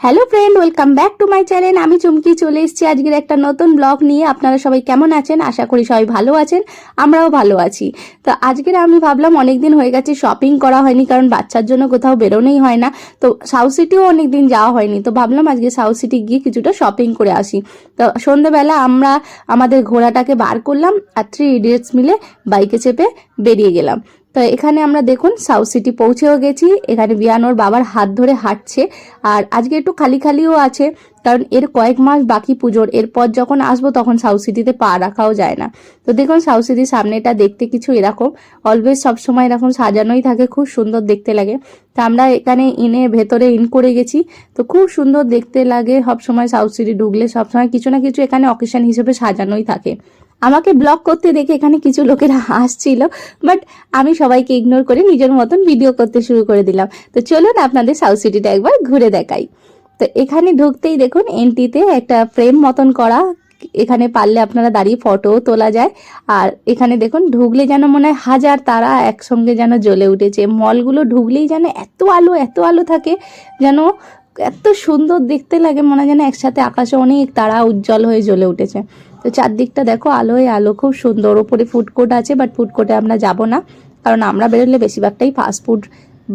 Hello friend welcome back to my channel আমি চুমকি চলে এসেছি আজকের একটা নতুন ব্লগ নিয়ে। আপনারা সবাই কেমন আছেন? আশা করি সবাই ভালো আছেন। আমরাও ভালো আছি। তো আজকের আমি ভাবলাম অনেকদিন হয়ে গেছে শপিং করা হয়নি, কারণ বাচ্চার জন্য কোথাও বেরোনোই হয় না। তো সাউথ সিটিও অনেকদিন যাওয়া হয়নি। তো ভাবলাম আজকে সাউথ সিটি গিয়ে কিছুটা শপিং করে আসি। তো সন্ধেবেলা আমরা আমাদের ঘোড়াটাকে বার করলাম আর থ্রি ইডিয়টস মিলে বাইকে চেপে বেরিয়ে গেলাম। তো এখানে আমরা দেখুন সাউথ সিটি পৌঁছেও গেছি। এখানে বিয়ানোর বাবার হাত ধরে হাঁটছে। আর আজকে একটু খালি খালিও আছে, কারণ এর কয়েক মাস বাকি পুজোর। এরপর যখন আসব তখন সাউথ সিটিতে পা রাখাও যায় না। তো দেখুন সাউথ সিটির সামনেটা দেখতে কিছু এরকম। অলওয়েজ সবসময় এরকম সাজানোই থাকে, খুব সুন্দর দেখতে লাগে। তো আমরা এখানে ইনে ভেতরে ইন করে গেছি। তো খুব সুন্দর দেখতে লাগে। সবসময় সাউথ সিটি ঢুকলে সবসময় কিছু না কিছু এখানে অকেশন হিসেবে সাজানোই থাকে। আমাকে ব্লগ করতে দেখে এখানে কিছু লোকেরা হাসছিল বাট আমি সবাইকে ইগনোর করে নিজের মতন ভিডিও করতে শুরু করে দিলাম। তো চলুন আপনাদের সাউথ সিটিটা একবার ঘুরে দেখাই। তো এখানে ঢুকতেই দেখুন, এন্ট্রিতে একটা ফ্রেম মতন করা, এখানে পারলে আপনারা দাঁড়িয়ে ফটোও তোলা যায়। আর এখানে দেখুন, ঢুকলে যেন মনে হয় হাজার তারা একসঙ্গে যেন জ্বলে উঠেছে। মলগুলো ঢুকলেই যেন এত আলো এত আলো থাকে, যেন এত সুন্দর দেখতে লাগে, মনে হয় যেন একসাথে আকাশে অনেক তারা উজ্জ্বল হয়ে জ্বলে উঠেছে। তো চারদিকটা দেখো আলোয় আলো, খুব সুন্দর। ওপরে ফুড কোর্ট আছে বাট ফুড কোর্টে আমরা যাব না, কারণ আমরা বেরোলে বেশিরভাগটাই ফাস্ট ফুড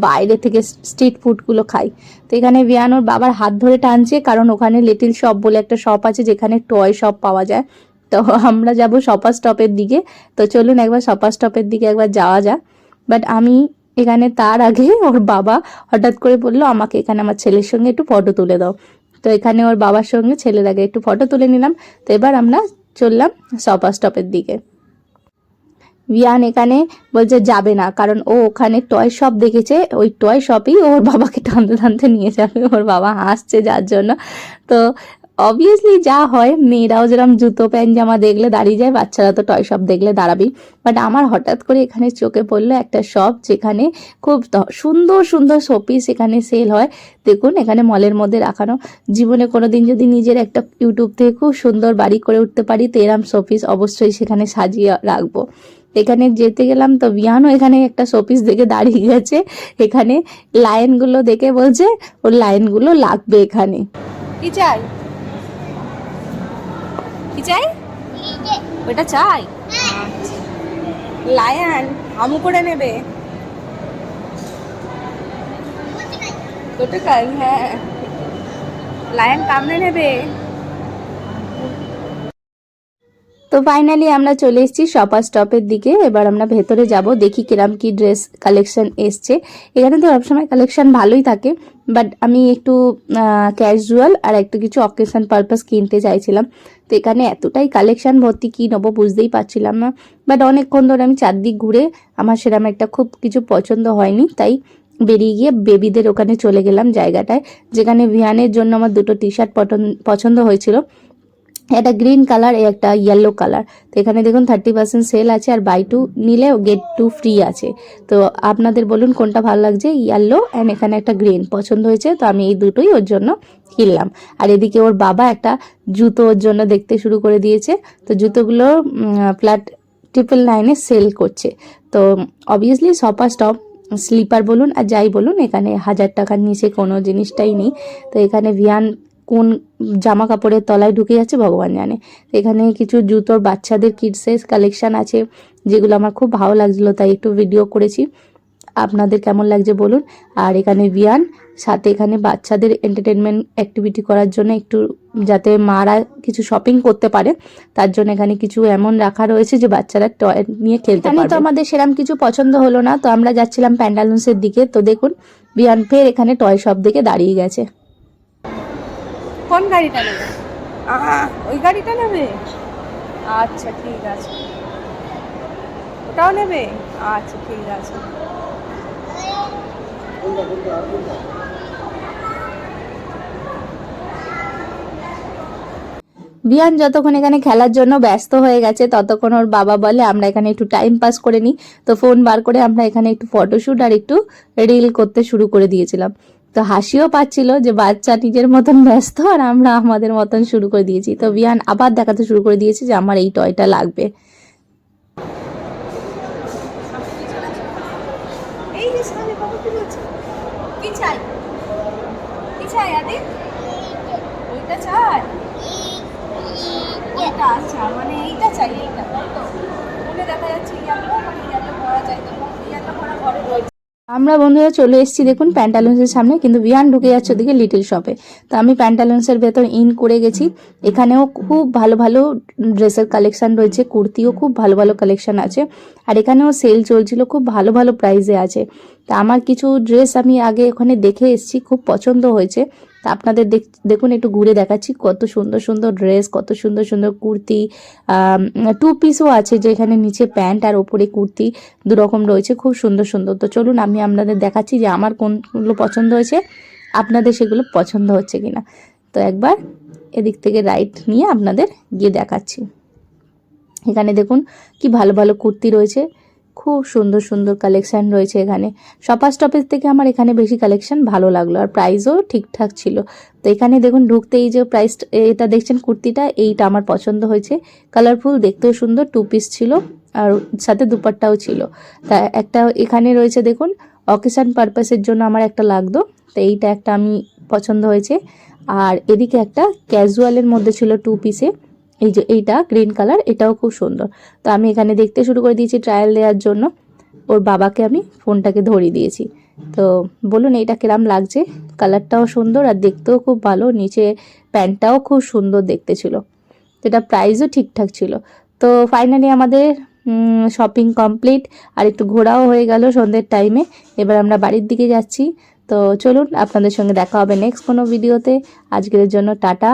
বাইরে থেকে স্ট্রিট ফুডগুলো খাই। তো এখানে বিয়ানোর বাবার হাত ধরে টানছে, কারণ ওখানে লিটিল শপ বলে একটা শপ আছে, যেখানে টয় শপ পাওয়া যায়। তো আমরা যাব শপার স্টপের দিকে। তো চলুন একবার শপার স্টপের দিকে একবার যাওয়া যাক। বাট আমি এখানে তার আগে ওর বাবা হঠাৎ করে বলল, আমাকে এখানে আমার ছেলের সঙ্গে একটু ফটো তুলে দাও। তো এখানে ওর বাবার সঙ্গে ছেলের আগে একটু ফটো তুলে নিলাম। তো এবার আমরা চললাম সপার স্টপের দিকে। বিয়ান এখানে বলছে যাবে না, কারণ ও ওখানে টয় শপ দেখেছে। ওই টয় শপই ওর বাবাকে টানতে টানতে নিয়ে যাবে। ওর বাবা হাসছে যার জন্য। তো অবভিয়াসলি যা হয়, মেয়েরাও যেরকম জুতো প্যান্ট জামা দেখলে দাঁড়িয়ে যায়, বাচ্চারা তো টয় শপ দেখলে দাঁড়াবেই। বাট আমার হঠাৎ করে এখানে চোখে পড়ল একটা শপ যেখানে খুব সুন্দর সুন্দর শোপিস এখানে সেল হয়। দেখুন, এখানে মলের মধ্যে রাখানো। জীবনে কোনো দিন যদি নিজের একটা ইউটিউব থেকে খুব সুন্দর বাড়ি করে উঠতে পারি, তো এরম শোপিস অবশ্যই সেখানে সাজিয়ে রাখব। এখানে যেতে গেলাম তো বিয়ানও এখানে একটা শোপিস দেখে দাঁড়িয়ে গেছে। এখানে লাইনগুলো দেখে বলছে, ওর লাইনগুলো লাগবে এখানে। কি চাই? কি চাই? ওটা চাই? লায়ন আমু করে নেবে। ওটাকাই হ্যাঁ। লায়ন কামড়ে নেবে। তো ফাইনালি আমরা চলে এসেছি শপার স্টপের দিকে। এবার আমরা ভেতরে যাব, দেখি কিরাম কি ড্রেস কালেকশন এসছে। এখানে তো সবসময় কালেকশন ভালোই থাকে বাট আমি একটু ক্যাজুয়াল আর একটু কিছু অকেশন পারপাস কিনতে চাইছিলাম। তো এখানে এতটাই কালেকশন ভর্তি কী নেব বুঝতেই পারছিলাম না বাট অনেকক্ষণ ধরে আমি চারদিক ঘুরে আমার সেরকম একটা খুব কিছু পছন্দ হয়নি, তাই বেরিয়ে গিয়ে বেবিদের ওখানে চলে গেলাম জায়গাটায়, যেখানে ভিয়ানের জন্য আমার দুটো টি শার্ট পছন্দ হয়েছিল। একটা গ্রিন কালার একটা ইয়েলো কালার তো এখানে দেখুন থার্টি পার্সেন্ট সেল আছে আর বাই টু নিলে গেট টু ফ্রি আছে। তো আপনাদের বলুন কোনটা ভালো লাগছে ইয়েলো অ্যান্ড এখানে একটা গ্রিন পছন্দ হয়েছে, তো আমি এই দুটোই ওর জন্য কিনলাম। আর এদিকে ওর বাবা একটা জুতো ওর জন্য দেখতে শুরু করে দিয়েছে। তো জুতোগুলো ফ্ল্যাট ট্রিপল নাইনে সেল করছে। তো অবভিয়াসলি সপার স্টপ স্লিপার বলুন আর যাই বলুন, এখানে হাজার টাকার নিচে কোনো জিনিসটাই নেই। তো এখানে ভিয়ান কোন জামা কাপড়ের তলায় ঢুকে যাচ্ছে ভগবান জানে। এখানে কিছু জুতোর বাচ্চাদের কিডসের কালেকশন আছে যেগুলো আমার খুব ভালো লাগছিল তাই একটু ভিডিও করেছি। আপনাদের কেমন লাগছে বলুন? আর এখানে বিয়ান সাথে এখানে বাচ্চাদের এন্টারটেনমেন্ট অ্যাক্টিভিটি করার জন্য একটু যাতে মারা কিছু শপিং করতে পারে তার জন্য এখানে কিছু এমন রাখা রয়েছে যে বাচ্চারা টয় নিয়ে খেলতে পারে তো আমাদের সেরকম কিছু পছন্দ হলো না তো আমরা যাচ্ছিলাম প্যান্ডালুন্সের দিকে। তো দেখুন বিয়ান ফের এখানে টয় শপ দিকে দাঁড়িয়ে গেছে। কোন গাড়িটা নেবে? ওই গাড়িটা নেবে? আচ্ছা ঠিক আছে। ওটাও নেবে? আচ্ছা ঠিক আছে। বিয়ান যতক্ষণ এখানে খেলার জন্য ব্যস্ত হয়ে গেছে ততক্ষণ ওর বাবা বলে আমরা এখানে একটু টাইম পাস করে নিই। তো ফোন বার করে আমরা এখানে একটু ফটোশ্যুট আর একটু রিল করতে শুরু করে দিয়েছিলাম। তো হাসিও পাচ্ছিল যে বাচ্চা নিজের মতন ব্যস্ত আর আমরা আমাদের মতন শুরু করে দিয়েছি। তো বিয়ান আবার দেখাতে শুরু করে দিয়েছে যে আমার এই টয়টা লাগবে। আমরা বন্ধুরা চলে এসেছি দেখুন প্যান্টালুন্সের সামনে, কিন্তু বিয়ান ঢুকে যাচ্ছে ওদিকে লিটল শপে। তো আমি প্যান্টালুন্সের ভেতর ইন করে গেছি। এখানেও খুব ভালো ভালো ড্রেসের কালেকশন রয়েছে, কুর্তিও খুব ভালো ভালো কালেকশন আছে। আর এখানেও সেল চলছিল খুব ভালো ভালো প্রাইসে আছে। তা আমার কিছু ড্রেস আমি আগে ওখানে দেখে এসেছি, খুব পছন্দ হয়েছে। তা আপনাদের দেখ- দেখুন, একটু ঘুরে দেখাচ্ছি কত সুন্দর সুন্দর ড্রেস কত সুন্দর সুন্দর কুর্তি টু পিসও আছে যেখানে নিচে প্যান্ট আর ওপরে কুর্তি, দু রকম রয়েছে, খুব সুন্দর সুন্দর। তো চলুন, আমি আপনাদের দেখাচ্ছি যে আমার কোনগুলো পছন্দ হয়েছে, আপনাদের সেগুলো পছন্দ হচ্ছে কিনা। তো একবার এদিক থেকে রাইট নিয়ে আপনাদের গিয়ে দেখাচ্ছি। এখানে দেখুন, কি ভালো ভালো কুর্তি রয়েছে খুব সুন্দর সুন্দর কালেকশান রয়েছে এখানে। শপার স্টপেজ থেকে আমার এখানে বেশি কালেকশন ভালো লাগল আর প্রাইসও ঠিকঠাক ছিল। তো এখানে দেখুন ঢুকতে এই যে প্রাইস এটা দেখছেন কুর্তিটা, এইটা আমার পছন্দ হয়েছে। কালারফুল দেখতেও সুন্দর টু পিস ছিল আর সাথে দুপাট্টাও ছিল। তা একটা এখানে রয়েছে দেখুন অকেশন পারপাসের জন্য আমার একটা লাগতো। তো এইটা একটা আমি পছন্দ হয়েছে। আর এদিকে একটা ক্যাজুয়ালের মধ্যে ছিল টু পিসে এই যে এইটা গ্রিন কালার এটাও খুব সুন্দর। তো আমি এখানে দেখতে শুরু করে দিয়েছি ট্রায়াল দেওয়ার জন্য। ওর বাবাকে আমি ফোনটাকে ধরিয়ে দিয়েছি। তো বলুন, এইটা কিরাম লাগছে? কালারটাও সুন্দর আর দেখতেও খুব ভালো। নিচে প্যান্টটাও খুব সুন্দর দেখতে ছিল। এটা প্রাইসও ঠিকঠাক ছিল। তো ফাইনালি আমাদের শপিং কমপ্লিট আর একটু ঘোরাও হয়ে গেল সন্ধ্যের টাইমে এবার আমরা বাড়ির দিকে যাচ্ছি। তো চলুন, আপনাদের সঙ্গে দেখা হবে নেক্সট কোনো ভিডিওতে আজকের জন্য টাটা।